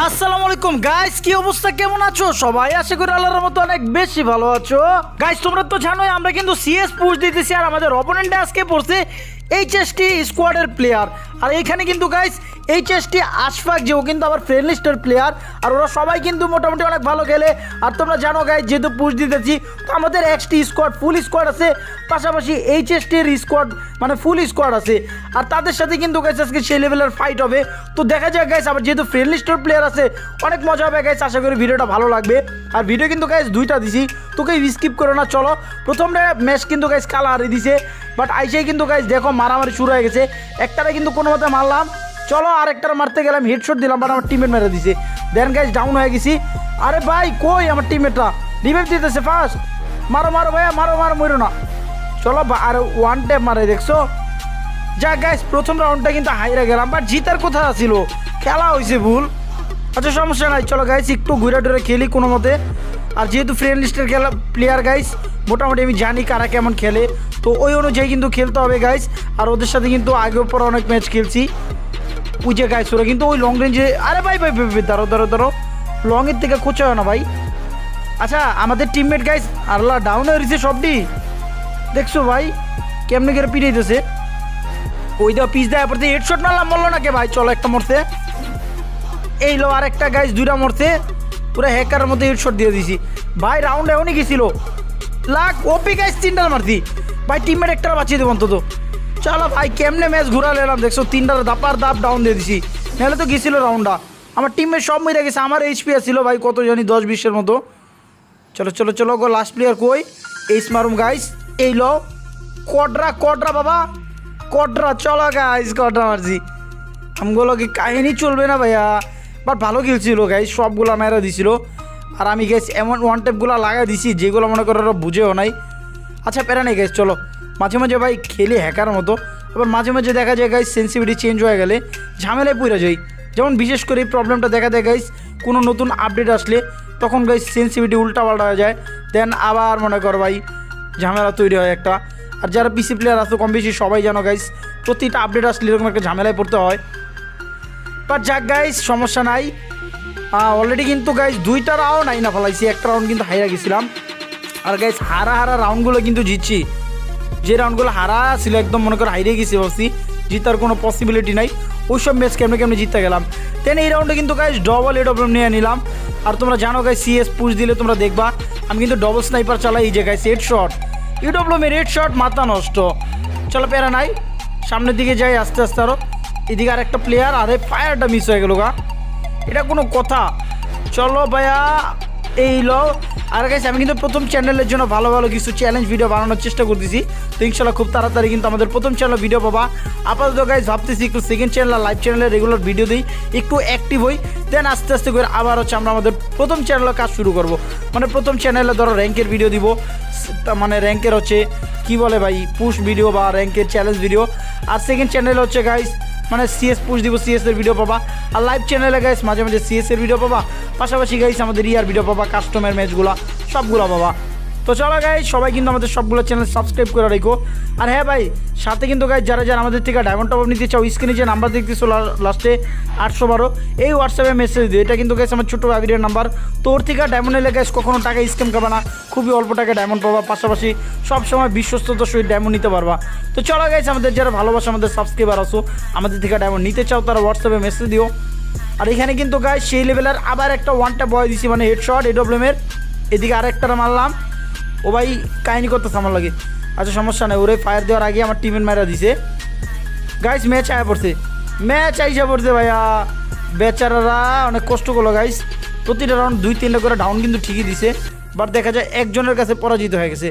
আসসালামু আলাইকুম। গাইস কি অবস্থা? কেমন আছো? সবাই আশা করি আল্লাহর মতো অনেক বেশি ভালো আছো। গাইস তোমরা তো জানোই, আমরা কিন্তু সিএস পুশ দিতেছি আর আমাদের অপোনেন্টে আজকে পড়ছে এইচএসটি স্কোয়াডের প্লেয়ার আর এইখানে কিন্তু গাইস এইচএসটি আশফাক যে ও কিন্তু আবার ফ্রেন্ড লিস্টের প্লেয়ার আর ওরা সবাই কিন্তু মোটামুটি অনেক ভালো খেলে। আর তোমরা জানো গাইস যেহেতু পুশ দিতেছি, তো আমাদের এক্সটি স্কোয়াড ফুল স্কোয়াড আছে। পাশাপাশি এইচএসটির স্কোয়াড মানে ফুল স্কোয়াড আছে। আর তাদের সাথে কিন্তু গাইস আজকে সেই লেভেলের ফাইট হবে। তো দেখা যাক গাইস আবার যেহেতু ফ্রেন্ড লিস্টের প্লেয়ার আছে, অনেক মজা হবে গাইস আশা করি ভিডিওটা ভালো লাগবে। আর ভিডিও কিন্তু গাইস দুইটা দিছি। তোকে স্কিপ করো না, চলো। প্রথমটা ম্যাচ কিন্তু গাইস কালা হারিয়ে দিছে। বাট আইসেই কিন্তু গাইস দেখো মারামারি শুরু হয়ে গেছে। একটারে কিন্তু কোনো মতে মারলাম। চলো আরেকটার মারতে গেলাম হেডশট দিলাম বাট আমার টিমমেট মেরে দিছে। দেন গাইস ডাউন হয়ে গেছি। আরে ভাই, কই আমার টিমমেটটা রিভাইভ দিতেছে ফার্স্ট মারো মারো ভাইয়া, মারো মারো, মরো না। চলো আর ওয়ান ট্যাপ মারে, দেখছ? যা গাইস প্রথম রাউন্ডটা কিন্তু হাইরা গেলাম বাট জিতার কথা ছিল। খেলা হয়েছে ভুল। আচ্ছা সমস্যা নাই। চলো গাইস একটু ঘুরে টুরে খেলি কোনো মতে। আর যেহেতু ফ্রেন্ড লিস্টের খেলা প্লেয়ার গাইস মোটামুটি আমি জানি কারা কেমন খেলে। তো ওই অনুযায়ী কিন্তু খেলতে হবে গাইস আর ওদের সাথে কিন্তু আগের পর অনেক ম্যাচ খেলছি। ওই যে গাইস ওরা কিন্তু ওই লং রেঞ্জে আরে ভাই ভাই ভাই ভাই, দাঁড়ো দাঁড়ো লংয়ের থেকে খোঁচা হয় না ভাই। আচ্ছা আমাদের টিমমেট গাইস আল্লাহ ডাউন হয়ে রয়েছে সবটি। দেখছ ভাই কেমনে করে পিটাইতেছে ওই দাও পিস দেয় হেডশট মারলাম মরলো না কে ভাই? চলো একটা মরছে এই লো আর একটা গাইস দুইটা মরছে পুরো হ্যাকারের মধ্যে হেডশট দিয়ে দিছি। ভাই রাউন্ড এমনই গেছিল। লাখ ওপি গাইস তিনটার মারছি। ভাই টিমমেট একটা বাঁচিয়ে দেবো অন্তত। চলো ভাই, কেমনে ম্যাচ ঘুরা এলাম? দেখছ, তিনটার দাপার দাপ ডাউন দিয়ে দিছি। নাহলে তো গেছিল রাউন্ডটা আমার টিমমেট সব মেরে গেছে। আমার এইচপি ছিল ভাই কত জানি দশ বিশের মতো। চলো চলো চলো, গো লাস্ট প্লেয়ার কই? এইস মারুম গাইস এই লো। কডরা কডরা বাবা। কডরা চলো গাইস কডরা মারছি। আমগুলো কি কাহিনী চলবে না, ভাইয়া? বাট ভালো খেলছিল গাইস সবগুলো মেরা দিছিল। আর আমি গাইস এমন ওয়ান টেপগুলো লাগাই দিছি, যেগুলো মনে করো ওরা বুঝেও নাই। আচ্ছা প্যারা নেই গাইস চলো। মাঝে মাঝে ভাই খেলি হ্যাকার মতো। আবার মাঝে মাঝে দেখা যায় গাইস সেন্সিভিটি চেঞ্জ হয়ে গেলে ঝামেলায় পুরে যাই। যেমন বিশেষ করে এই প্রবলেমটা দেখা দেয় গাইস কোনো নতুন আপডেট আসলে তখন গাইস সেন্সিভিটি উল্টা পাল্টা হয়ে যায়। দেন আবার মনে কর ভাই ঝামেলা তৈরি হয় একটা। আর যারা পিসি প্লেয়ার আছে, কম বেশি সবাই জানো গাইস প্রতিটা আপডেট আসলে এরকম একটা ঝামেলায় পড়তে হয়। বাট যাক গাইস সমস্যা নাই। অলরেডি কিন্তু গাইস দুইটা রাউন্ড আইনা ফেলাইছি, একটা রাউন্ড কিন্তু হাইরা গেছিলাম। আর গাইস হারা হারা রাউন্ডগুলো কিন্তু জিতছি। যে রাউন্ডগুলো হারা ছিল একদম মনে করে হাইরে গেছি ভাবছি, জিতার কোনো পসিবিলিটি নাই। ওই সব ম্যাচ কেমনে কেমনে জিততে গেলাম। দেন এই রাউন্ডে কিন্তু গাইস ডবল এ ডবল নিয়ে নিলাম। আর তোমরা জানো গাইস সিএস পুশ দিলে তোমরা দেখবা, আমি কিন্তু ডবল স্নাইপার চালাই এই যে গাইস হেড শট ইউডব্লিউমের রেড শট মাথা নষ্ট। চলো প্যারা নাই, সামনের দিকে যাই আস্তে আস্তে আরও এদিকে আর একটা প্লেয়ার আরে ফায়ারটা মিস হয়ে গেল গা। এটা কোনো কথা। চলো ভাইয়া, এই লো আর গাইস আমি কিন্তু প্রথম চ্যানেলের জন্য ভালো ভালো কিছু চ্যালেঞ্জ ভিডিও বানানোর চেষ্টা করতেছি। তো ইনশাল্লাহ খুব তাড়াতাড়ি কিন্তু আমাদের প্রথম চ্যানেল ভিডিও পাবা। আপাতত গাইস ভাবতেছি একটু সেকেন্ড চ্যানেল লাইভ চ্যানেলে রেগুলার ভিডিও দিই, একটু অ্যাক্টিভ হই। দেন আস্তে আস্তে করে আবার হচ্ছে আমরা আমাদের প্রথম চ্যানেলে কাজ শুরু করব। মানে প্রথম চ্যানেলে ধরো র্যাঙ্কের ভিডিও দিব। মানে র্যাঙ্কের হচ্ছে, কি বলে ভাই পুশ ভিডিও বা র্যাঙ্কের চ্যালেঞ্জ ভিডিও আর সেকেন্ড চ্যানেল হচ্ছে গাইস মানে সিএস পুশ দিব সিএস এর ভিডিও পাবা। আর লাইভ চ্যানেলে গাইস মাঝে মাঝে সিএস এর ভিডিও পাবা। পাশাপাশি গাইস আমাদের ইয়ার ভিডিও পাবা কাস্টমের ম্যাচগুলো সবগুলো পাবা। তো চলো গাইস সবাই কিন্তু আমাদের সবগুলো চ্যানেল সাবস্ক্রাইব করে রেখো। আর হ্যাঁ ভাই, সাথে কিন্তু গাইস যারা যারা আমাদের থেকে ডায়মন্ড টপ নিতে চাও স্ক্রিনে যে নাম্বার দেখতেছো লাস্টে আটশো বারো, এই হোয়াটসঅ্যাপে মেসেজ দিও। এটা কিন্তু গাইস আমার ছোটো আবিরের নাম্বার তোর থেকে ডায়মন্ড এলে গাইস কখনো টাকা স্ক্যাম খাবে না। খুবই অল্প টাকা ডায়মন্ড পাবা। পাশাপাশি সবসময় বিশ্বস্ততার সহিত ডায়মন্ড নিতে পারবা। তো চলো গাইস আমাদের যারা ভালোবাসা আমাদের সাবস্ক্রাইবার আসো আমাদের থেকে ডায়মন্ড নিতে চাও, তারা হোয়াটসঅ্যাপে মেসেজ দিও। আর এখানে কিন্তু গাইস সেই লেভেলের আবার একটা ওয়ানটা বয় দিছি মানে হেডশট এডব্লিউমের এদিকে আরেকটা মারলাম। ও ভাই, কাহিনি করতেছে আমার লাগে। আচ্ছা সমস্যা নেই, ওরে ফায়ার দেওয়ার আগে আমার টিমের মেরা দিছে। গাইস ম্যাচ আয়া পড়ছে। ম্যাচ আইসা পড়ছে ভাইয়া। বেচারারা অনেক কষ্ট করল গাইস প্রতিটা রাউন্ড দুই, তিনটা করে ডাউন কিন্তু ঠিকই দিছে। বাট দেখা যায় একজনের কাছে পরাজিত হয়ে গেছে।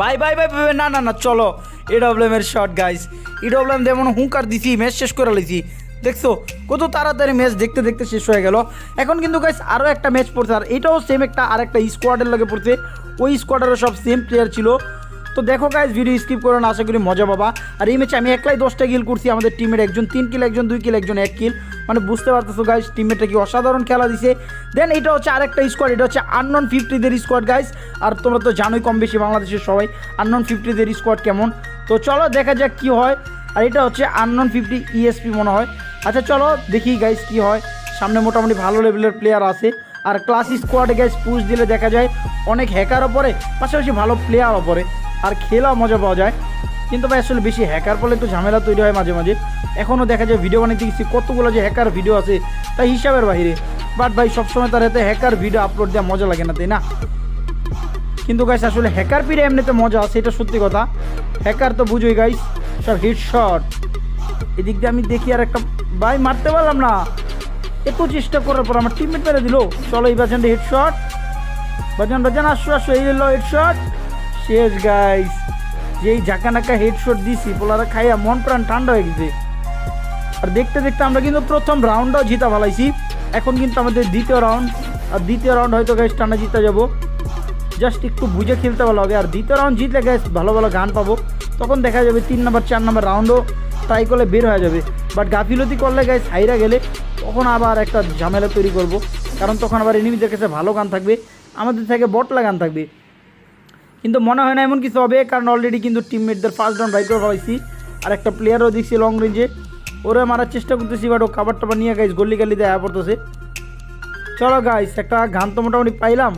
বাই বাই বাই বাই না না না, চলো। ইডব্লিউএম এর শট গাইস ইডব্লিউএম যেমন হুঙ্কার দিছি ম্যাচ শেষ করে লিছি দেখছ, কত তাড়াতাড়ি ম্যাচ দেখতে দেখতে শেষ হয়ে গেল। এখন কিন্তু গাইস আরও একটা ম্যাচ পড়ছে, আর এটাও সেম একটা, আরেকটা স্কোয়াডের লাগে পড়ছে। ওই স্কোয়াডেরও সব সেম প্লেয়ার ছিল। তো দেখো গাইস ভিডিও স্কিপ করো না, আশা করি মজা পাবা। আর এই ম্যাচে আমি একলাই দশটা কিল করছি, আমাদের টিমের একজন, তিন কিল একজন, দুই কিল একজন, এক কিল মানে বুঝতে পারতেছো গাইস টিমমেটটা কি অসাধারণ খেলা দিছে। দেন এটা হচ্ছে আরেকটা স্কোয়াড এটা হচ্ছে আননন ফিফটিদের স্কোয়াড গাইস আর তোমরা তো জানোই কম বেশি বাংলাদেশের সবাই আননন ফিফটিদের স্কোয়াড কেমন। তো চলো দেখা যাক কি হয়। আর এটা হচ্ছে আননন ফিফটি ইএসপি মনে হয়। আচ্ছা চলো দেখি গাইস কি হয়। সামনে মোটামুটি ভালো লেভেলের প্লেয়ার আছে। আর ক্লাস স্কোয়াডে গ্যাস পুশ দিলে দেখা যায় অনেক হ্যাকারও পড়ে, পাশাপাশি ভালো প্লেয়ারও পড়ে। আর খেলাও মজা পাওয়া যায়। কিন্তু ভাই আসলে বেশি হ্যাকার পড়লে একটু ঝামেলা তৈরি হয় মাঝে মাঝে। এখনও দেখা যায় ভিডিও বানিয়ে গেছি কতগুলো যে হ্যাকার ভিডিও আছে, তাই হিসাবের বাইরে। বাট ভাই সবসময় তার হাতে হ্যাকার ভিডিও আপলোড দেওয়া মজা লাগে না, তাই না? কিন্তু গাইস আসলে হ্যাকার পিড়ে এমনিতে মজা আছে, এটা সত্যি কথা। হ্যাকার তো বুঝোই গাইস সব হিট শট এদিক দিয়ে আমি দেখি আর একটা ভাই মারতে পারলাম না। এত চেষ্টা করার পর আমার টিমমেট মেরে দিল। চলো এই বাজানটা হেড শট বাজান বাজান আসো আসো, এই হেড শট শেষ গাইস যেই ঝাঁকা হেড শট দিছি পোলারা খাইয়া মন প্রাণ ঠান্ডা হয়ে গেছে। আর দেখতে দেখতে আমরা কিন্তু প্রথম রাউন্ডটাও জিতা ভালাইছি এখন কিন্তু আমাদের দ্বিতীয় রাউন্ড আর দ্বিতীয় রাউন্ড হয়তো গাইস টানা জিতে যাব। জাস্ট একটু বুঝে খেলতে ভালো হবে আর দ্বিতীয় রাউন্ড জিতলে গ্যাস ভালো ভালো গান পাবো। তখন দেখা যাবে তিন নম্বর চার নম্বর রাউন্ডও ট্রাই করলে বের হয়ে যাবে। বাট গাফিলতি করলে গ্যাস হাইরা গেলে তখন আবার একটা ঝামেলা তৈরি করব। কারণ তখন আবার এনিমিদের কাছে ভালো গান থাকবে, আমাদের থেকে বটলা গান থাকবে। কিন্তু মনে হয় না এমন কিছু হবে, কারণ অলরেডি কিন্তু টিমমেটদের ফার্স্ট রাউন্ড বাইক করে পাইছি। আর একটা প্লেয়ারও দেখছি লং রেঞ্জে ওরা মারার চেষ্টা করতেছি বাট ও কাবার টাবার নিয়ে গাইস গল্লি গালি দেয়া পড়তেছে। চলো গাইস একটা গান তো মোটামুটি পাইলাম।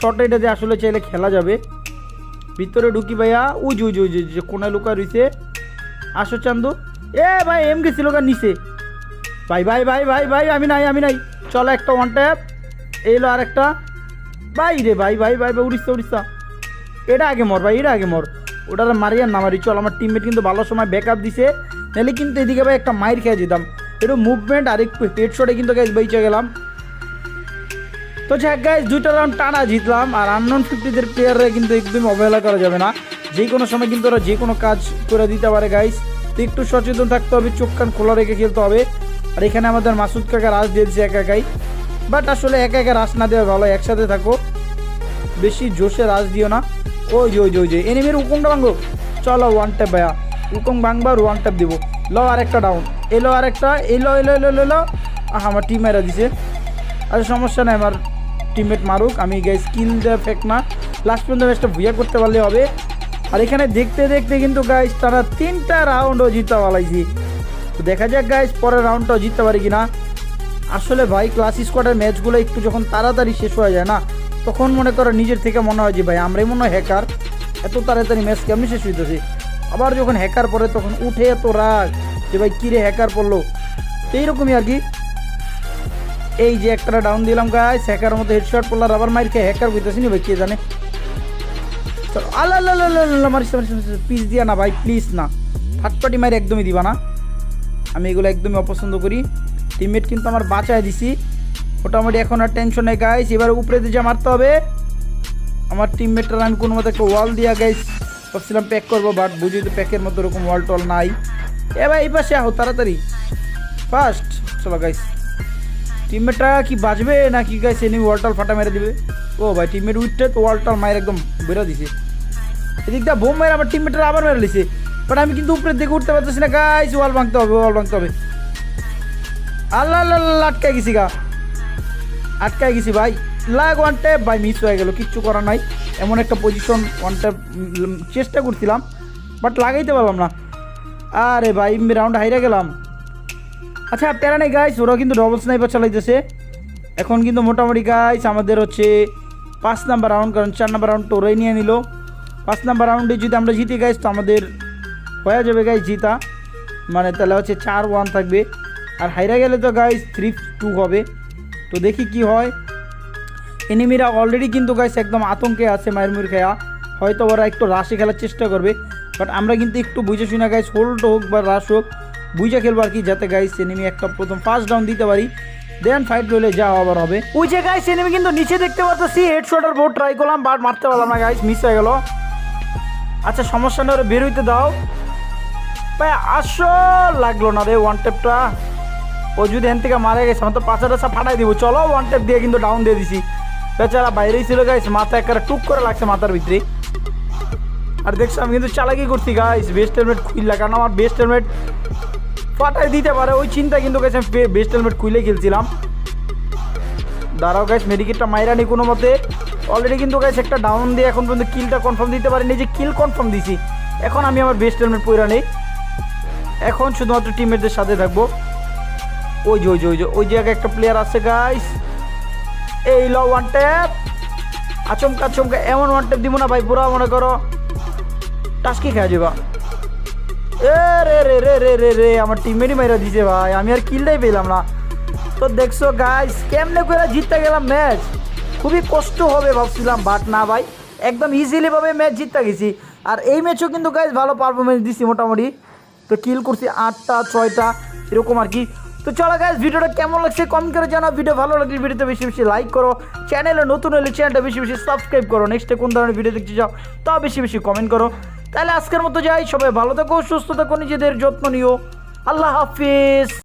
শর্ট এটাতে আসলে চাইলে খেলা যাবে। ভিতরে ঢুকি ভাইয়া উজ উজ উজ কোনায় লুকা রইছে। আসো চান্দু। এ ভাই এম গেছিল কার নিচে। ভাই ভাই ভাই ভাই ভাই, আমি নাই আমি নাই। চলো একটা ওয়ান ট্যাপ এলো আর একটা ভাই রে ভাই ভাই ভাই ভাই, উড়িষ্যা উড়িষ্যা। এটা আগে মর ভাই, এটা আগে মর। ওটা মারি আর না মারি, চল, আমার টিমমেট কিন্তু ভালো সময় ব্যাক আপ দিছে। নাহলে কিন্তু এদিকে ভাই একটা মাইর খেয়ে যেতাম। একটু মুভমেন্ট আর একটু হেডশটে কিন্তু গ্যাস বেঁচে গেলাম। তো যাক গাইজ দুইটা রাউন্ড টানা জিতলাম, আর আননন ফিফটিদের প্লেয়াররা কিন্তু একদম অবহেলা করা যাবে না। যে কোনো সময় কিন্তু ওরা যে কোনো কাজ করে দিতে পারে গাইজ তো একটু সচেতন থাকতে হবে, চোখ কান খোলা রেখে খেলতে হবে। আর এখানে আমাদের মাসুদ কাকা রাস দিয়ে দিচ্ছে একা একাই বাট আসলে একা একা রাস না দেওয়া ভালো, একসাথে থাকো। বেশি জোশে রাস দিও না। ওই যে ওই যে ওই যে, এনিমির উকুমটা ভাঙবো চলো ওয়ান ট্যাপ ভাইয়া। উকুম ভাঙবা আর ওয়ান ট্যাপ দিব। লো আর একটা ডাউন এলো আর একটা এলো এলো এলো এলো এলো। আহ, আমার টিম মেরা দিছে। আর সমস্যা নাই, আমার টিমমেট মারুক। আমি গাই স্কিল দেওয়া ফেক না। লাস্ট পর্যন্ত ম্যাচটা ভুইয়া করতে পারলে হবে। আর এখানে দেখতে দেখতে কিন্তু গাইস তারা তিনটা রাউন্ডও জিতা পালাইছি তো দেখা যাক গাইজ পরের রাউন্ডটাও জিততে পারি কিনা। আসলে ভাই ক্লাস স্কোয়াডের ম্যাচগুলো একটু যখন তাড়াতাড়ি শেষ হয়ে যায় না, তখন মনে করো নিজের থেকে মনে হয় যে ভাই, আমরাই মনে হয় হ্যাকার এত তাড়াতাড়ি ম্যাচ কেমনি শেষ হইতেছে? আবার যখন হ্যাকার পরে তখন উঠে এত রাগ যে ভাই কিরে হ্যাকার পড়ল? তো এইরকমই আর কি। এই যে একটা ডাউন দিলাম গাইস হ্যাকার মতো হেডশট পড়লাম আবার মাইর খেয়ে হ্যাকার বুঝতেছি নি ভাই, কে জানে? চলো আল্লাহ মারিস মারিস পিস দিয়া না ভাই প্লিজ না। ফাটপাটি মারি একদমই দিবা না। আমি এগুলো একদমই অপছন্দ করি। টিমমেট কিন্তু আমার বাঁচায় দিছি। মোটামুটি এখন আর টেনশন নেই গাইস এবার উপরে দিয়ে মারতে হবে। আমার টিমমেটরা আমি কোনো মতো একটা ওয়াল দিয়া গাইস ভাবছিলাম প্যাক করব বাট বুঝি তো প্যাকের মতো ওরকম ওয়াল টল নাই। এ ভাই, এই পাশে আহো, তাড়াতাড়ি। ফার্স্ট চলো গাইস টিমমেটটা কি বাজবে নাকি গাইস এনে ওয়াল টল ফাটা মেরে দিবে? ও ভাই টিমমেট তো ওয়াল টল মায়ের একদম বেরো দিছে। এদিকটা বোম মেরে আবার টিমমেটরা আবার মেরে লিছে বাট আমি কিন্তু উপরের দিকে উঠতে পারতেছি না গাইস ওয়াল ভাঙতে হবে ওয়াল ভাঙতে হবে। আল্লাহ আল্লাহ আটকায় গেছি গা। আটকায় গেছি ভাই। লাগ ওয়ান ট্যাপ ভাই মিস হয়ে গেল, কিচ্ছু করার নাই। এমন একটা পজিশন ওয়ান ট্যাপ চেষ্টা করছিলাম বাট লাগাইতে পারলাম না। আরে ভাই রাউন্ড হাইরা গেলাম। আচ্ছা প্যারা নেই গাইস ওরা কিন্তু ডবল স্নাইপার চালাইতেছে। এখন কিন্তু মোটামুটি গাইস আমাদের হচ্ছে পাঁচ নাম্বার রাউন্ড কারণ চার নাম্বার রাউন্ড ওরাই নিয়ে নিল। পাঁচ নাম্বার রাউন্ডে যদি আমরা জিতি গাইস তো আমাদের হয়ে যাবে গাইস জিতা। মানে তাহলে হচ্ছে চার ওয়ান থাকবে। আর হাইরা গেলে তো গাইস থ্রি টু হবে। তো দেখি কি হয়। এনিমিরা অলরেডি কিন্তু গাইস একদম আতঙ্কে আছে মায়ের খেয়া। হয়তো ওরা একটু রাশে খেলার চেষ্টা করবে। বাট আমরা কিন্তু একটু বুঝে শুনে গাইস হোল্ড হোক বা রাশ হোক, বুঝে খেলব আর কি যাতে গাইস এনিমি একটা প্রথম ফার্স্ট ডাউন দিতে পারি। দেন ফাইট রইলে যা আবার হবে। ওই যে গাইস এনিমি কিন্তু নিচে দেখতে পাচ্ছি হেডশটের বোর্ড ট্রাই করলাম বাট মারতে পারলাম না গাইস মিস হয়ে গেল। আচ্ছা সমস্যা ওরা বের হইতে দাও। ভাই আসো লাগল না রে ওয়ান টেপটা ও যদি এখান থেকে মারা গেছে, আমার তো পাঁচা টাচা ফাটাই দিব। চলো ওয়ান টেপ দিয়ে কিন্তু ডাউন দিয়ে দিছি। বেচারা বাইরেই ছিল গাইস মাথা একেবারে টুক করে লাগছে মাথার ভিতরে। আর দেখছ, আমি কিন্তু চালাকি করছি গাইস বেস্ট হেলমেট খুললা কারণ আমার বেস্ট হেলমেট ফাটাই দিতে পারে। ওই চিন্তা কিন্তু গেছে আমি বেস্ট হেলমেট খুলে খেলছিলাম। দাঁড়াও গাইস মেডিকেটটা মাইরা নি কোনো মতে। অলরেডি কিন্তু গাইস একটা ডাউন দিয়ে এখন পর্যন্ত কিলটা কনফার্ম দিতে পারিনি, যে কিল কনফার্ম দিছি। এখন আমি আমার বেস্ট হেলমেট পইরা নেই। এখন শুধুমাত্র টিমমেটদের সাথে থাকব। ওই যে ওই যে ওই যে, ওই জায়গায় একটা প্লেয়ার আছে গাইস এই ল ওয়ান ট্যাপ আচমকা আচমকা, এমন ওয়ান ট্যাপ দিব না ভাই, পুরো মনে করো। টাস্কি খেয়ে যাবা। এ রে রে রে রে রে রে, আমার টিমেরই মাইরা দিছে ভাই, আমি আর কিলটাই পেলাম না। তো দেখছ গাইস কেমনে করে জিততে গেলাম ম্যাচ খুবই কষ্ট হবে ভাবছিলাম বাট না ভাই, একদম ইজিলিভাবে ম্যাচ জিততে গেছি। আর এই ম্যাচও কিন্তু গাইস ভালো পারফরমেন্স দিছি মোটামুটি। তো কিল করছি আটটা, ছয়টা, এরকম আর কি। তো চলো গাইজ ভিডিওটা কেমন লাগছে কমেন্ট করে জানাও। ভিডিও ভালো লাগলে ভিডিওতে বেশি বেশি লাইক করো। চ্যানেলে নতুন হলে চ্যানেলটা বেশি বেশি সাবস্ক্রাইব করো। নেক্সটে কোন ধরনের ভিডিও দেখতে চাও, তা বেশি বেশি কমেন্ট করো। তাহলে আজকের মতো যাই, সবাই ভালো থাকো, সুস্থ থাকো, নিজেদের যত্ন নিও। আল্লাহ হাফিজ।